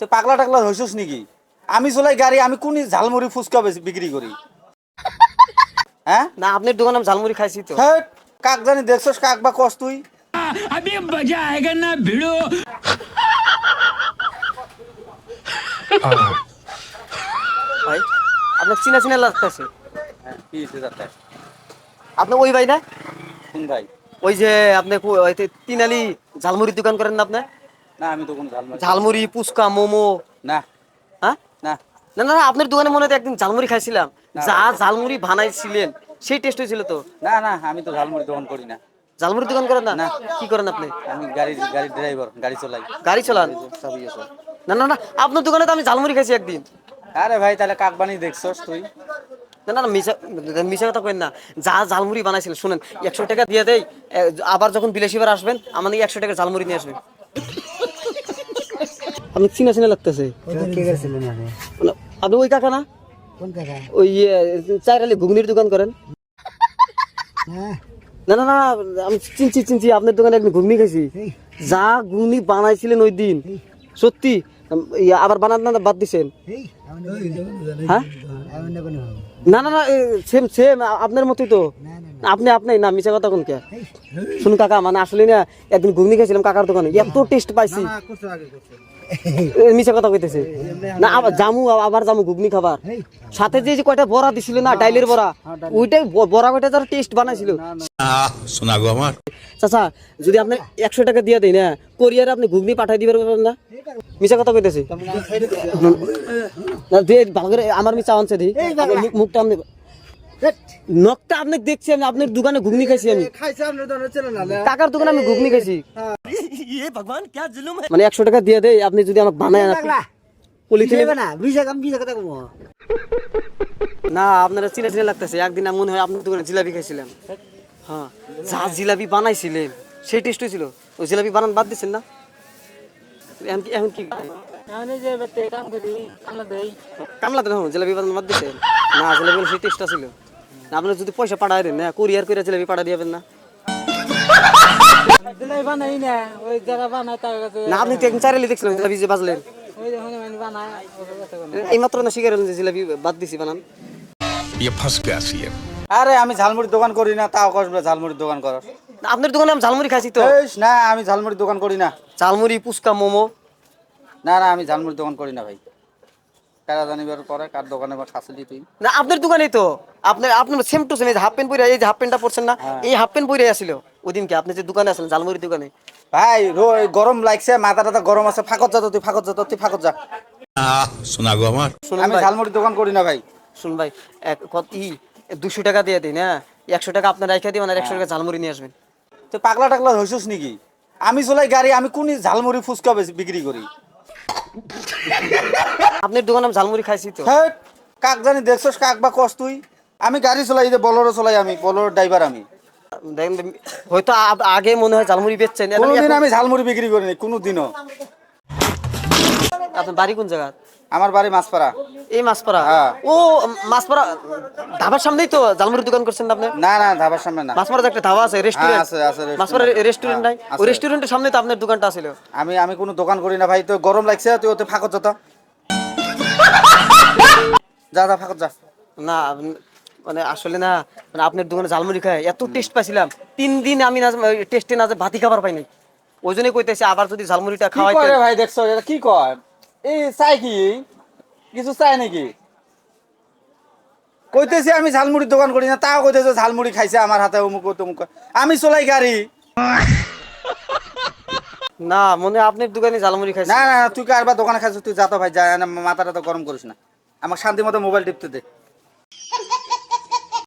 তো পাগলা টাকলা হইছিস নাকি? আমি চলাই গাড়ি আমি কোন ঝালমুড়ি ফুচকা বিক্রি করি? হ্যাঁ? না আপনার আমি ঝালমুড়ি খাইছি তো। হ্যাঁ কাক জানি দেখছস কাক বা কস তুই? আমি মজা আয়েগা না ভিড়ো ভাই আপনার চিনা চিনা লাগতেছে। হ্যাঁ, আপনি ওই ভাই না? কোন ভাই? ওই যে আপনি তিনালি ঝালমুড়ি দোকান করেন না আপনি? না আমি তো কোন ঝালমুড়ি ঝালমুড়ি পুচকা মোমো। না। হ্যাঁ? না। না না আপনার দোকানে মনে হয় একদিন ঝালমুড়ি খাইছিলাম। যা ঝালমুড়ি বানাইছিলেন সেই টেস্ট হয়েছিল তো? না না আমি তো ঝালমুড়ি দোকান করি না। ঝালমুড়ির দোকান করেন না? না। কি করেন আপনি? আমি গাড়ি গাড়ি ড্রাইভার গাড়ি চলাই। গাড়ি চালান? সবই আছে না না না আপনার দোকানে তো আমি ঝালমুড়ি খাইছি একদিন। আরে ভাই তাহলে কাক বানি দেখছস তুই? না না মিশা মিশা কথা কেন না। যা ঝালমুড়ি বানাইছিল শুনেন একশো টাকা দিয়ে এ, আবার যখন বিলাসীবার আসবেন আমাদের একশো টাকার ঝালমুড়ি নিয়ে আসবেন। আপনি চিনা চিনা লাগতেছে। মানে আপনি ওই কাকা না? ওই চাইরালি ঘুগনির দোকান করেন। না না না আমি চিনছি চিনছি আপনার দোকানে একদিন ঘুগনি খাইছি। যা ঘুগনি বানাইছিলেন ওই দিন। সত্যি আবার বানান না বাদ দিছেন? হ্যাঁ? না না না সেম সেম আপনার মতোই তো। আপনি আপনি না মিশা কথা কোন কে? শুনুন কাকা মানে আসলে না একদিন ঘুগনি খাইছিলাম কাকার দোকানে। এত টেস্ট পাইছি। মিশা কথা কইতেছে। না আবার জামু আবার জামু ঘুগনি খাবার। সাথে যে কয়টা বড়া দিছিল না ডাইলের বড়া ওইটাই ব- বড়া কয়টা যারা টেস্ট বানাইছিল। শোনা গো আমার। চাচা যদি আপনি একশো টাকা দিয়ে দেয় না কোরিয়ারে আপনি ঘুগনি পাঠাই দিবার পারবেন না? মিশা কথা কইতেছি? না দিয়ে ভালো করে আমার মিশা আনছে দি। মুখ- মুখটা আপনি নখটা আপনি দেখছি আমি আপনার দোকানে ঘুগনি খাইছি আমি। টাকার দোকানে আমি ঘুগনি খাইছি। মানে একশো টাকা দিয়ে দেয় আপনি যদি আমাকে বানায় না আপনারা চিনে চিনে লাগতেছে। একদিন আমি মনে হয় আপনার দোকানে জিলাপি খাইছিলাম। হ্যাঁ যা জিলাপি বানাইছিলেন সেই টেস্ট হয়েছিল ওই জিলাপি বানান বাদ দিচ্ছেন না? এখন কি এখন কি? কামলাতে না জিলাপি বানান বাদ দিচ্ছেন না জিলাপি সেই টেস্ট ছিল। না আপনার যদি পয়সা পাঠাই না কুরিয়ার করে জিলাপি পাঠা দিবেন না। বাদ দিছি বানান। আরে আমি ঝালমুড়ির দোকান করি না তাও কসবে ঝালমুড়ির দোকান করার। আপনার দোকানে আমি ঝালমুড়ি খাইছি তো। না আমি ঝালমুড়ির দোকান করি না। ঝালমুড়ি পুচকা মোমো। না না আমি ঝালমুড়ির দোকান করি না ভাই। কারা জানিবার পরে কার দোকানে বা খাসলি তুই না আপনার দোকানেই তো। আপনার আপনার সেম টু সেম এই যে হাফ প্যান্ট পরে এই যে হাফ প্যান্টটা পরছেন না এই হাফ প্যান্ট পরে আসছিল ওদিনকে আপনি যে দোকানে আসলেন ঝালমুড়ির দোকানে। ভাই রো- গরম লাগছে মাথা টাথা গরম আছে ফাঁকত যা তো তুই ফাঁকত যা তো তুই ফাঁকত যা। শোনা গো আমার। আমি ভাই। দোকান করি না ভাই। শুনুন ভাই এক কত ই দুশো টাকা দিয়ে দিন হ্যাঁ? একশো টাকা আপনার রেখে দিবেন আর একশো টাকা ঝালমুড়ি নিয়ে আসবেন। তুই পাগলা টাগলা হইছস নাকি? আমি চলাই গাড়ি আমি কোন ঝালমুড়ি ফুচকা বিক্রি করি। আপনার দোকানে ঝালমুড়ি খাইছি তো। হেট, কাক জানি দেখছস কাক বা কস তুই? আমি গাড়ি চলাই যে বলরো চলাই আমি বলরো ড্রাইভার আমি। দেখেন হয়তো আগে মনে হয় ঝালমুড়ি বেচছেন কোনোদিন আমি ঝালমুড়ি বিক্রি করি নাই কোনোদিনও। আপনার বাড়ি কোন জায়গা? আমার বাড়ি মাছপাড়া। এই মাছপাড়া? হ্যাঁ। ও মাছপাড়া ধাবার সামনেই তো ঝালমুড়ির দোকান করছেন না আপনি? না না ধাবার সামনে না। মাছপাড়া একটা ধাবা আছে রেস্টুরেন্ট আছে, আছে, restaurant। মাছপাড়া রেস্টুরেন্ট নাই। হ্যাঁ, ওই রেস্টুরেন্টের সামনে তো আপনার দোকানটা ছিল। আমি আমি কোনো দোকান করি না ভাই তো গরম লাগছে তুই ওতে ফাঁকত যা তো যা যা ফাঁকত যা। না মানে আসলে না মানে আপনার দোকানে ঝালমুড়ি খাই এত টেস্ট পাইছিলাম। তিন দিন আমি না টেস্টে না ভাতি খাবার পাইনি ওই জন্যই কইতেছি আবার যদি ঝালমুড়িটা করে ভাই দেখছ এটা কি কয়? এই চাই কি? কিছু চাই নাকি? কইতেছি আমি ঝালমুড়ির দোকান করি না তাও কইতেছে ঝালমুড়ি খাইছে আমার হাতে অমুক তমুক আমি চলাই গাড়ি। না মনে আপনার দোকানে ঝালমুড়ি খাইছি। না না তুই কারবার দোকানে খাইছিস? তুই যা তো ভাই যা মাথাটা তো গরম করিস না। আমাকে শান্তি মতো মোবাইল টিপতে দে।